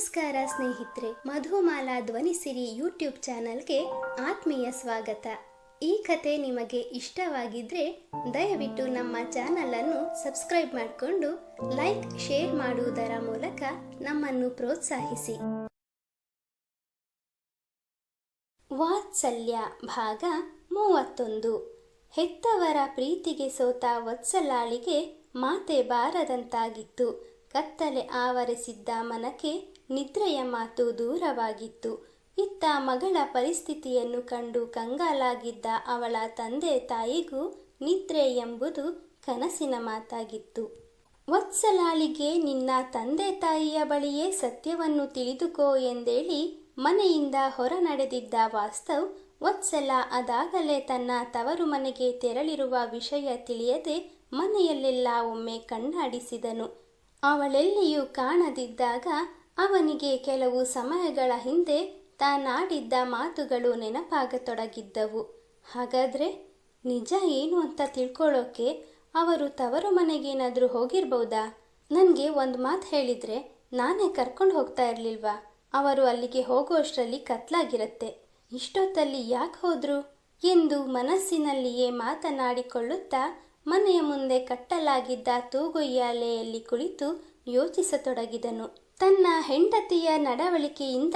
ನಮಸ್ಕಾರ ಸ್ನೇಹಿತರೆ, ಮಧುಮಾಲಾ ಧ್ವನಿಸಿರಿ ಯೂಟ್ಯೂಬ್ ಚಾನಲ್ಗೆ ಆತ್ಮೀಯ ಸ್ವಾಗತ. ಈ ಕತೆ ನಿಮಗೆ ಇಷ್ಟವಾಗಿದ್ರೆ ದಯವಿಟ್ಟು ನಮ್ಮ ಚಾನಲ್ ಅನ್ನು ಸಬ್ಸ್ಕ್ರೈಬ್ ಮಾಡಿಕೊಂಡು ಲೈಕ್, ಶೇರ್ ಮಾಡುವುದರ ಮೂಲಕ ನಮ್ಮನ್ನು ಪ್ರೋತ್ಸಾಹಿಸಿ. ವಾತ್ಸಲ್ಯ ಭಾಗ ಮೂವತ್ತೊಂದು. ಹೆತ್ತವರ ಪ್ರೀತಿಗೆ ಸೋತ ವತ್ಸಲಾಳಿಗೆ ಮಾತೆ ಬಾರದಂತಾಗಿತ್ತು. ಕತ್ತಲೆ ಆವರಿಸಿದ್ದ ಮನಕ್ಕೆ ನಿದ್ರೆಯ ಮಾತು ದೂರವಾಗಿತ್ತು. ಇತ್ತ ಮಗಳ ಪರಿಸ್ಥಿತಿಯನ್ನು ಕಂಡು ಕಂಗಾಲಾಗಿದ್ದ ಅವಳ ತಂದೆ ತಾಯಿಗೂ ನಿದ್ರೆ ಎಂಬುದು ಕನಸಿನ ಮಾತಾಗಿತ್ತು. ವತ್ಸಲಾಳಿಗೆ ನಿನ್ನ ತಂದೆ ತಾಯಿಯ ಬಳಿಯೇ ಸತ್ಯವನ್ನು ತಿಳಿದುಕೋ ಎಂದೇಳಿ ಮನೆಯಿಂದ ಹೊರ ನಡೆದಿದ್ದ ವಾಸ್ತವ್, ವತ್ಸಲ ಅದಾಗಲೇ ತನ್ನ ತವರು ಮನೆಗೆ ತೆರಳಿರುವ ವಿಷಯ ತಿಳಿಯದೆ ಮನೆಯಲ್ಲೆಲ್ಲ ಒಮ್ಮೆ ಕಣ್ಣಾಡಿಸಿದನು. ಅವಳೆಲ್ಲಿಯೂ ಕಾಣದಿದ್ದಾಗ ಅವನಿಗೆ ಕೆಲವು ಸಮಯಗಳ ಹಿಂದೆ ತಾನಾಡಿದ್ದ ಮಾತುಗಳು ನೆನಪಾಗತೊಡಗಿದ್ದವು. ಹಾಗಾದ್ರೆ ನಿಜ ಏನು ಅಂತ ತಿಳ್ಕೊಳ್ಳೋಕೆ ಅವರು ತವರು ಮನೆಗೇನಾದರೂ ಹೋಗಿರ್ಬೋದಾ? ನನಗೆ ಒಂದು ಮಾತು ಹೇಳಿದರೆ ನಾನೇ ಕರ್ಕೊಂಡು ಹೋಗ್ತಾ ಇರಲಿಲ್ವಾ? ಅವರು ಅಲ್ಲಿಗೆ ಹೋಗುವಷ್ಟರಲ್ಲಿ ಕತ್ಲಾಗಿರತ್ತೆ. ಇಷ್ಟೊತ್ತಲ್ಲಿ ಯಾಕೆ ಹೋದ್ರು? ಎಂದು ಮನಸ್ಸಿನಲ್ಲಿಯೇ ಮಾತನಾಡಿಕೊಳ್ಳುತ್ತಾ ಮನೆಯ ಮುಂದೆ ಕಟ್ಟಲಾಗಿದ್ದ ತೂಗುಯ್ಯಾಲೆಯಲ್ಲಿ ಕುಳಿತು ಯೋಚಿಸತೊಡಗಿದನು. ತನ್ನ ಹೆಂಡತಿಯ ನಡವಳಿಕೆಯಿಂದ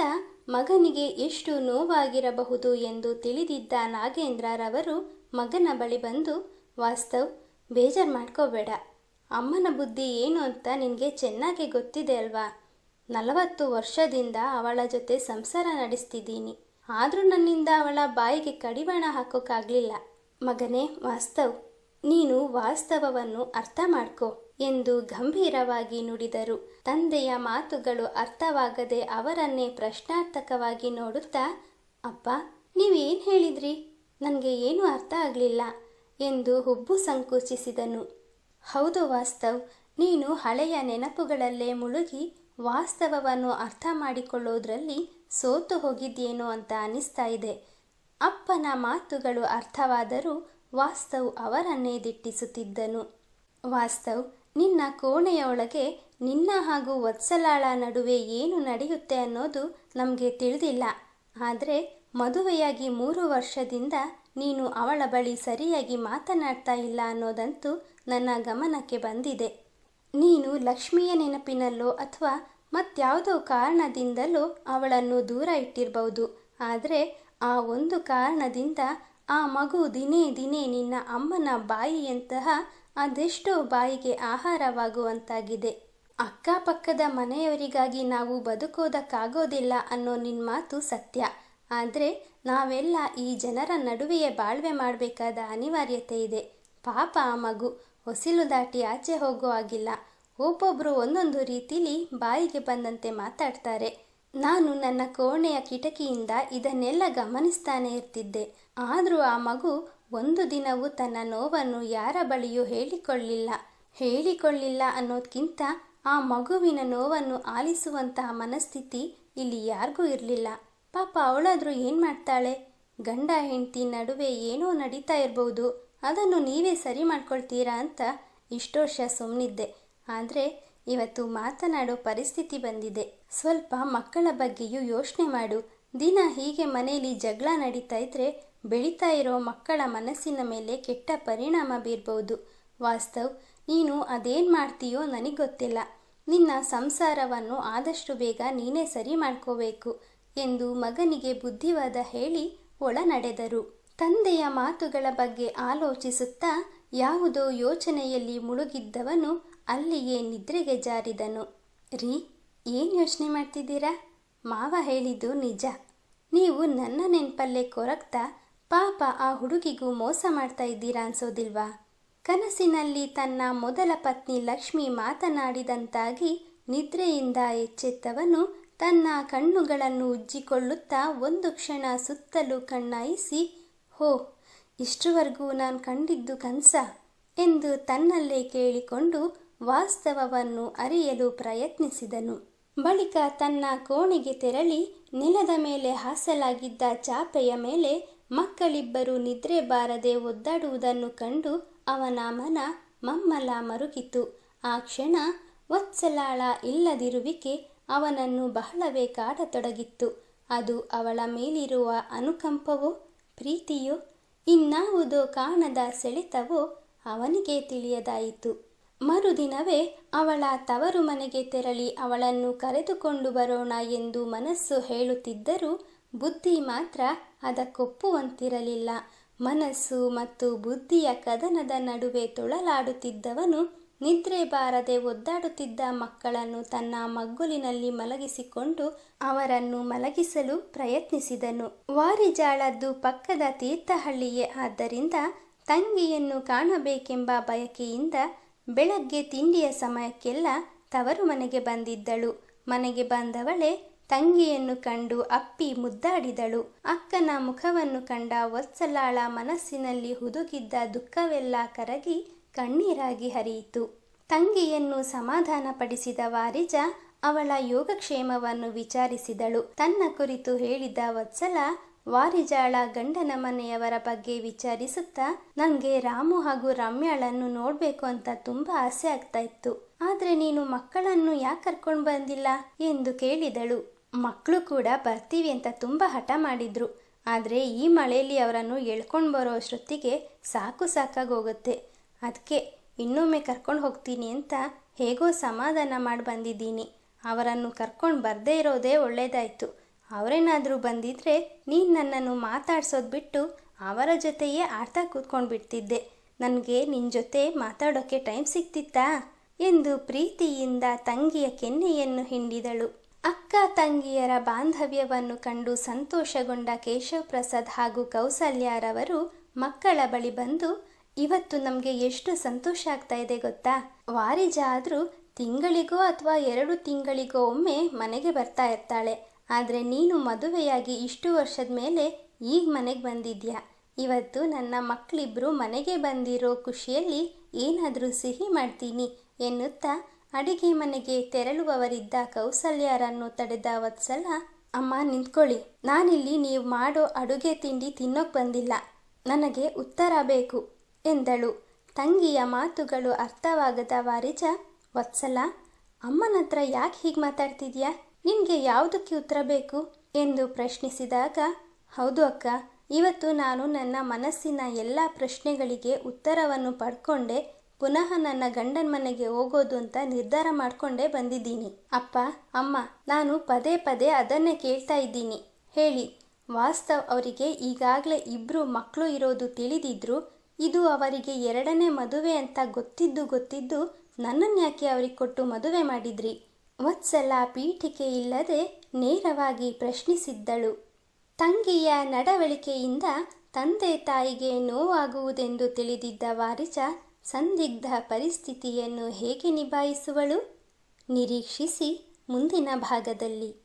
ಮಗನಿಗೆ ಎಷ್ಟು ನೋವಾಗಿರಬಹುದು ಎಂದು ತಿಳಿದಿದ್ದ ನಾಗೇಂದ್ರರವರು ಮಗನ ಬಳಿ ಬಂದು, ವಾಸ್ತವ್, ಬೇಜಾರು ಮಾಡ್ಕೋಬೇಡ. ಅಮ್ಮನ ಬುದ್ಧಿ ಏನು ಅಂತ ನಿನಗೆ ಚೆನ್ನಾಗಿ ಗೊತ್ತಿದೆ ಅಲ್ವಾ? ನಲವತ್ತು ವರ್ಷದಿಂದ ಅವಳ ಜೊತೆ ಸಂಸಾರ ನಡೆಸ್ತಿದ್ದೀನಿ. ಆದರೂ ನನ್ನಿಂದ ಅವಳ ಬಾಯಿಗೆ ಕಡಿವಾಣ ಹಾಕೋಕ್ಕಾಗಲಿಲ್ಲ ಮಗನೇ, ವಾಸ್ತವ್ ನೀನು ವಾಸ್ತವವನ್ನು ಅರ್ಥ ಮಾಡ್ಕೋ ಎಂದು ಗಂಭೀರವಾಗಿ ನುಡಿದರು. ತಂದೆಯ ಮಾತುಗಳು ಅರ್ಥವಾಗದೆ ಅವರನ್ನೇ ಪ್ರಶ್ನಾರ್ಥಕವಾಗಿ ನೋಡುತ್ತಾ ಅಪ್ಪ ನೀವೇನು ಹೇಳಿದ್ರಿ? ನನಗೆ ಏನೂ ಅರ್ಥ ಆಗಲಿಲ್ಲ ಎಂದು ಹುಬ್ಬು ಸಂಕುಚಿಸಿದನು. ಹೌದು ವಾಸ್ತವ್, ನೀನು ಹಳೆಯ ನೆನಪುಗಳಲ್ಲೇ ಮುಳುಗಿ ವಾಸ್ತವವನ್ನು ಅರ್ಥ ಮಾಡಿಕೊಳ್ಳೋದ್ರಲ್ಲಿ ಸೋತು ಹೋಗಿದ್ದೇನೋ ಅಂತ ಅನಿಸ್ತಾ ಇದೆ. ಅಪ್ಪನ ಮಾತುಗಳು ಅರ್ಥವಾದರೂ ವಾಸ್ತವ್ ಅವರನ್ನೇ ದಿಟ್ಟಿಸುತ್ತಿದ್ದನು. ವಾಸ್ತವ್, ನಿನ್ನ ಕೋಣೆಯೊಳಗೆ ನಿನ್ನ ಹಾಗೂ ವತ್ಸಲಾಳ ನಡುವೆ ಏನು ನಡೆಯುತ್ತೆ ಅನ್ನೋದು ನಮಗೆ ತಿಳಿದಿಲ್ಲ. ಆದರೆ ಮದುವೆಯಾಗಿ ಮೂರು ವರ್ಷದಿಂದ ನೀನು ಅವಳ ಬಳಿ ಸರಿಯಾಗಿ ಮಾತನಾಡ್ತಾ ಇಲ್ಲ ಅನ್ನೋದಂತೂ ನನ್ನ ಗಮನಕ್ಕೆ ಬಂದಿದೆ. ನೀನು ಲಕ್ಷ್ಮಿಯ ನೆನಪಿನಲ್ಲೋ ಅಥವಾ ಮತ್ಯಾವುದೋ ಕಾರಣದಿಂದಲೋ ಅವಳನ್ನು ದೂರ ಇಟ್ಟಿರಬಹುದು ಆದರೆ ಆ ಒಂದು ಕಾರಣದಿಂದ ಆ ಮಗು ದಿನೇ ದಿನೇ ನಿನ್ನ ಅಮ್ಮನ ಬಾಯಿಯಂತಹ ಅದೆಷ್ಟೋ ಬಾಯಿಗೆ ಆಹಾರವಾಗುವಂತಾಗಿದೆ. ಅಕ್ಕಪಕ್ಕದ ಮನೆಯವರಿಗಾಗಿ ನಾವು ಬದುಕೋದಕ್ಕಾಗೋದಿಲ್ಲ ಅನ್ನೋ ನಿನ್ನ ಮಾತು ಸತ್ಯ. ಆದರೆ ನಾವೆಲ್ಲ ಈ ಜನರ ನಡುವೆಯೇ ಬಾಳ್ವೆ ಮಾಡಬೇಕಾದ ಅನಿವಾರ್ಯತೆ ಇದೆ. ಪಾಪ ಆ ಮಗು, ಹೊಸಿಲು ದಾಟಿ ಆಚೆ ಹೋಗೋ ಆಗಿಲ್ಲ ಒಬ್ಬೊಬ್ಬರು ಒಂದೊಂದು ರೀತಿಲಿ ಬಾಯಿಗೆ ಬಂದಂತೆ ಮಾತಾಡ್ತಾರೆ. ನಾನು ನನ್ನ ಕೋಣೆಯ ಕಿಟಕಿಯಿಂದ ಇದನ್ನೆಲ್ಲ ಗಮನಿಸ್ತಾನೆ ಇರ್ತಿದ್ದೆ. ಆದರೂ ಆ ಮಗು ಒಂದು ದಿನವೂ ತನ್ನ ನೋವನ್ನು ಯಾರ ಬಳಿಯೂ ಹೇಳಿಕೊಳ್ಳಿಲ್ಲ. ಹೇಳಿಕೊಳ್ಳಿಲ್ಲ ಅನ್ನೋದಕ್ಕಿಂತ ಆ ಮಗುವಿನ ನೋವನ್ನು ಆಲಿಸುವಂತಹ ಮನಸ್ಥಿತಿ ಇಲ್ಲಿ ಯಾರಿಗೂ ಇರಲಿಲ್ಲ. ಪಾಪ ಅವಳಾದರೂ ಏನು ಮಾಡ್ತಾಳೆ? ಗಂಡ ಹೆಂಡತಿ ನಡುವೆ ಏನೋ ನಡೀತಾ ಇರ್ಬೋದು. ಅದನ್ನು ನೀವೇ ಸರಿ ಮಾಡ್ಕೊಳ್ತೀರಾ ಅಂತ ಇಷ್ಟು ವರ್ಷ ಸುಮ್ಮನಿದ್ದೆ ಆದರೆ ಇವತ್ತು ಮಾತನಾಡೋ ಪರಿಸ್ಥಿತಿ ಬಂದಿದೆ. ಸ್ವಲ್ಪ ಮಕ್ಕಳ ಬಗ್ಗೆಯೂ ಯೋಚನೆ ಮಾಡು. ದಿನ ಹೀಗೆ ಮನೆಯಲ್ಲಿ ಜಗಳ ನಡೀತಾ ಇದ್ರೆ ಬೆಳೀತಾ ಇರೋ ಮಕ್ಕಳ ಮನಸ್ಸಿನ ಮೇಲೆ ಕೆಟ್ಟ ಪರಿಣಾಮ ಬೀರ್ಬೋದು. ವಾಸ್ತವ್, ನೀನು ಅದೇನು ಮಾಡ್ತೀಯೋ ನನಗೆ ಗೊತ್ತಿಲ್ಲ. ನಿನ್ನ ಸಂಸಾರವನ್ನು ಆದಷ್ಟು ಬೇಗ ನೀನೇ ಸರಿ ಮಾಡ್ಕೋಬೇಕು ಎಂದು ಮಗನಿಗೆ ಬುದ್ಧಿವಾದ ಹೇಳಿ ಒಳ ನಡೆದರು ತಂದೆಯ ಮಾತುಗಳ ಬಗ್ಗೆ ಆಲೋಚಿಸುತ್ತಾ ಯಾವುದೋ ಯೋಚನೆಯಲ್ಲಿ ಮುಳುಗಿದ್ದವನು ಅಲ್ಲಿಯೇ ನಿದ್ರೆಗೆ ಜಾರಿದನು. ರೀ, ಏನು ಯೋಚನೆ ಮಾಡ್ತಿದ್ದೀರಾ? ಮಾವ ಹೇಳಿದ್ದು ನಿಜ. ನೀವು ನನ್ನ ನೆನಪಲ್ಲೇ ಕೊರಗ್ತಾ ಪಾಪ ಆ ಹುಡುಗಿಗೂ ಮೋಸ ಮಾಡ್ತಾ ಇದ್ದೀರಾ ಅನ್ಸೋದಿಲ್ವಾ? ಕನಸಿನಲ್ಲಿ ತನ್ನ ಮೊದಲ ಪತ್ನಿ ಲಕ್ಷ್ಮಿ ಮಾತನಾಡಿದಂತಾಗಿ ನಿದ್ರೆಯಿಂದ ಎಚ್ಚೆತ್ತವನು ತನ್ನ ಕಣ್ಣುಗಳನ್ನು ಉಜ್ಜಿಕೊಳ್ಳುತ್ತಾ ಒಂದು ಕ್ಷಣ ಸುತ್ತಲೂ ಕಣ್ಣಾಯಿಸಿ, ಹೋ ಇಷ್ಟರವರೆಗೂ ನಾನು ಕಂಡಿದ್ದು ಕನಸ ಎಂದು ತನ್ನಲ್ಲೇ ಕೇಳಿಕೊಂಡು ವಾಸ್ತವವನ್ನು ಅರಿಯಲು ಪ್ರಯತ್ನಿಸಿದನು. ಬಳಿಕ ತನ್ನ ಕೋಣೆಗೆ ತೆರಳಿ ನೆಲದ ಮೇಲೆ ಹಾಸಲಾಗಿದ್ದ ಚಾಪೆಯ ಮೇಲೆ ಮಕ್ಕಳಿಬ್ಬರು ನಿದ್ರೆ ಬಾರದೆ ಒದ್ದಾಡುವುದನ್ನು ಕಂಡು ಅವನ ಮನ ಮಮ್ಮಲ ಮರುಗಿತು. ಆ ಕ್ಷಣ ವತ್ಸಲಾಳ ಇಲ್ಲದಿರುವಿಕೆ ಅವನನ್ನು ಬಹಳವೇ ಕಾಡತೊಡಗಿತ್ತು. ಅದು ಅವಳ ಮೇಲಿರುವ ಅನುಕಂಪವೋ, ಪ್ರೀತಿಯೋ, ಇನ್ನಾವುದೋ ಕಾಣದ ಸೆಳೆತವೋ ಅವನಿಗೆ ತಿಳಿಯದಾಯಿತು. ಮರುದಿನವೇ ಅವಳ ತವರು ಮನೆಗೆ ತೆರಳಿ ಅವಳನ್ನು ಕರೆದುಕೊಂಡು ಬರೋಣ ಎಂದು ಮನಸ್ಸು ಹೇಳುತ್ತಿದ್ದರೂ ಬುದ್ಧಿ ಮಾತ್ರ ಅದಕ್ಕೊಪ್ಪುವಂತಿರಲಿಲ್ಲ. ಮನಸ್ಸು ಮತ್ತು ಬುದ್ಧಿಯ ಕದನದ ನಡುವೆ ತೊಳಲಾಡುತ್ತಿದ್ದವನು ನಿದ್ರೆ ಬಾರದೆ ಒದ್ದಾಡುತ್ತಿದ್ದ ಮಕ್ಕಳನ್ನು ತನ್ನ ಮಗ್ಗುಲಿನಲ್ಲಿ ಮಲಗಿಸಿಕೊಂಡು ಅವರನ್ನು ಮಲಗಿಸಲು ಪ್ರಯತ್ನಿಸಿದನು. ವಾರಿಜಾಳದ್ದು ಪಕ್ಕದ ತೀರ್ಥಹಳ್ಳಿಯೇ ಆದ್ದರಿಂದ, ತಂಗಿಯನ್ನು ಕಾಣಬೇಕೆಂಬ ಬಯಕೆಯಿಂದ ಬೆಳಗ್ಗೆ ತಿಂಡಿಯ ಸಮಯಕ್ಕೆಲ್ಲ ತವರು ಮನೆಗೆ ಬಂದಿದ್ದಳು. ಮನೆಗೆ ಬಂದವಳೆ ತಂಗಿಯನ್ನು ಕಂಡು ಅಪ್ಪಿ ಮುದ್ದಾಡಿದಳು. ಅಕ್ಕನ ಮುಖವನ್ನು ಕಂಡ ವತ್ಸಲಾಳ ಮನಸ್ಸಿನಲ್ಲಿ ಹುದುಗಿದ್ದ ದುಃಖವೆಲ್ಲ ಕರಗಿ ಕಣ್ಣೀರಾಗಿ ಹರಿಯಿತು. ತಂಗಿಯನ್ನು ಸಮಾಧಾನಪಡಿಸಿದ ವಾರಿಜ ಅವಳ ಯೋಗಕ್ಷೇಮವನ್ನು ವಿಚಾರಿಸಿದಳು. ತನ್ನ ಕುರಿತು ಹೇಳಿದ ವತ್ಸಲ ವಾರಿಜಾಳ ಗಂಡನ ಮನೆಯವರ ಬಗ್ಗೆ ವಿಚಾರಿಸುತ್ತಾ ನನಗೆ ರಾಮು ಹಾಗೂ ರಮ್ಯಾಳನ್ನು ನೋಡಬೇಕು ಅಂತ ತುಂಬ ಆಸೆ ಆಗ್ತಾ ಇತ್ತು. ಆದ್ರೆ ನೀನು ಮಕ್ಕಳನ್ನು ಯಾಕೆ ಕರ್ಕೊಂಡು ಬಂದಿಲ್ಲ? ಎಂದು ಕೇಳಿದಳು. ಮಕ್ಕಳು ಕೂಡ ಬರ್ತೀವಿ ಅಂತ ತುಂಬ ಹಠ ಮಾಡಿದ್ರು. ಆದರೆ ಈ ಮಳೆಯಲ್ಲಿ ಅವರನ್ನು ಎಳ್ಕೊಂಡು ಬರೋ ಅಷ್ಟೊತ್ತಿಗೆ ಸಾಕು ಸಾಕಾಗೋಗುತ್ತೆ ಅದಕ್ಕೆ ಇನ್ನೊಮ್ಮೆ ಕರ್ಕೊಂಡು ಹೋಗ್ತೀನಿ ಅಂತ ಹೇಗೋ ಸಮಾಧಾನ ಮಾಡಿ ಬಂದಿದ್ದೀನಿ. ಅವರನ್ನು ಕರ್ಕೊಂಡು ಬರದೇ ಇರೋದೇ ಒಳ್ಳೇದಾಯಿತು. ಅವರೇನಾದರೂ ಬಂದಿದ್ರೆ ನೀನು ನನ್ನನ್ನು ಮಾತಾಡ್ಸೋದು ಬಿಟ್ಟು ಅವರ ಜೊತೆಯೇ ಆಡ್ತಾ ಕೂತ್ಕೊಂಡು ಬಿಡ್ತಿದ್ದೆ ನನಗೆ ನಿನ್ನ ಜೊತೆ ಮಾತಾಡೋಕ್ಕೆ ಟೈಮ್ ಸಿಗ್ತಿತ್ತಾ? ಎಂದು ಪ್ರೀತಿಯಿಂದ ತಂಗಿಯ ಕೆನ್ನೆಯನ್ನು ಹಿಂಡಿದಳು. ಅಕ್ಕ ತಂಗಿಯರ ಬಾಂಧವ್ಯವನ್ನು ಕಂಡು ಸಂತೋಷಗೊಂಡ ಕೇಶವ ಪ್ರಸಾದ್ ಹಾಗೂ ಕೌಸಲ್ಯಾರವರು ಮಕ್ಕಳ ಬಳಿ ಬಂದು, ಇವತ್ತು ನಮಗೆ ಎಷ್ಟು ಸಂತೋಷ ಆಗ್ತಾ ಇದೆ ಗೊತ್ತಾ? ವಾರಿಜ ಆದರೂ ತಿಂಗಳಿಗೋ ಅಥವಾ ಎರಡು ತಿಂಗಳಿಗೋ ಒಮ್ಮೆ ಮನೆಗೆ ಬರ್ತಾ ಇರ್ತಾಳೆ. ಆದರೆ ನೀನು ಮದುವೆಯಾಗಿ ಇಷ್ಟು ವರ್ಷದ ಮೇಲೆ ಈಗ ಮನೆಗೆ ಬಂದಿದ್ಯಾ? ಇವತ್ತು ನನ್ನ ಮಕ್ಕಳಿಬ್ಬರು ಮನೆಗೆ ಬಂದಿರೋ ಖುಷಿಯಲ್ಲಿ ಏನಾದರೂ ಸಿಹಿ ಮಾಡ್ತೀನಿ ಎನ್ನುತ್ತಾ ಅಡಿಗೆ ಮನೆಗೆ ತೆರಳುವವರಿದ್ದ ಕೌಸಲ್ಯರನ್ನು ತಡೆದ ವತ್ಸಲ, ಅಮ್ಮ ನಿಂತ್ಕೊಳ್ಳಿ, ನಾನಿಲ್ಲಿ ನೀವು ಮಾಡೋ ಅಡುಗೆ ತಿಂಡಿ ತಿನ್ನೋಕ್ ಬಂದಿಲ್ಲ, ನನಗೆ ಉತ್ತರ ಬೇಕು ಎಂದಳು. ತಂಗಿಯ ಮಾತುಗಳು ಅರ್ಥವಾಗದ ವಾರಿಜ, ವತ್ಸಲ ಅಮ್ಮನ ಹತ್ರ ಯಾಕೆ ಹೀಗೆ ಮಾತಾಡ್ತಿದ್ಯಾ? ನಿನಗೆ ಯಾವುದಕ್ಕೆ ಉತ್ತರ ಬೇಕು? ಎಂದು ಪ್ರಶ್ನಿಸಿದಾಗ, ಹೌದು ಅಕ್ಕ, ಇವತ್ತು ನಾನು ನನ್ನ ಮನಸ್ಸಿನ ಎಲ್ಲ ಪ್ರಶ್ನೆಗಳಿಗೆ ಉತ್ತರವನ್ನು ಪಡ್ಕೊಂಡೆ, ಪುನಃ ನನ್ನ ಗಂಡನ ಮನೆಗೆ ಹೋಗೋದು ಅಂತ ನಿರ್ಧಾರ ಮಾಡಿಕೊಂಡೇ ಬಂದಿದ್ದೀನಿ. ಅಪ್ಪ, ಅಮ್ಮ, ನಾನು ಪದೇ ಪದೇ ಅದನ್ನೇ ಕೇಳ್ತಾ ಇದ್ದೀನಿ. ಹೇಳಿ, ವಾಸ್ತವ್ ಅವರಿಗೆ ಈಗಾಗಲೇ ಇಬ್ಬರು ಮಕ್ಕಳು ಇರೋದು ತಿಳಿದಿದ್ರು, ಇದು ಅವರಿಗೆ ಎರಡನೇ ಮದುವೆ ಅಂತ ಗೊತ್ತಿದ್ದು ಗೊತ್ತಿದ್ದು ನನ್ನನ್ನು ಯಾಕೆ ಅವರಿಗೆ ಕೊಟ್ಟು ಮದುವೆ ಮಾಡಿದ್ರಿ? ವತ್ಸಲ ಪೀಠಿಕೆ ಇಲ್ಲದೆ ನೇರವಾಗಿ ಪ್ರಶ್ನಿಸಿದ್ದಳು. ತಂಗಿಯ ನಡವಳಿಕೆಯಿಂದ ತಂದೆ ತಾಯಿಗೆ ನೋವಾಗುವುದೆಂದು ತಿಳಿದಿದ್ದ ವಾರಿಜ ಸಂದಿಗ್ಧ ಪರಿಸ್ಥಿತಿಯನ್ನು ಹೇಗೆ ನಿಭಾಯಿಸುವಳು? ನಿರೀಕ್ಷಿಸಿ ಮುಂದಿನ ಭಾಗದಲ್ಲಿ.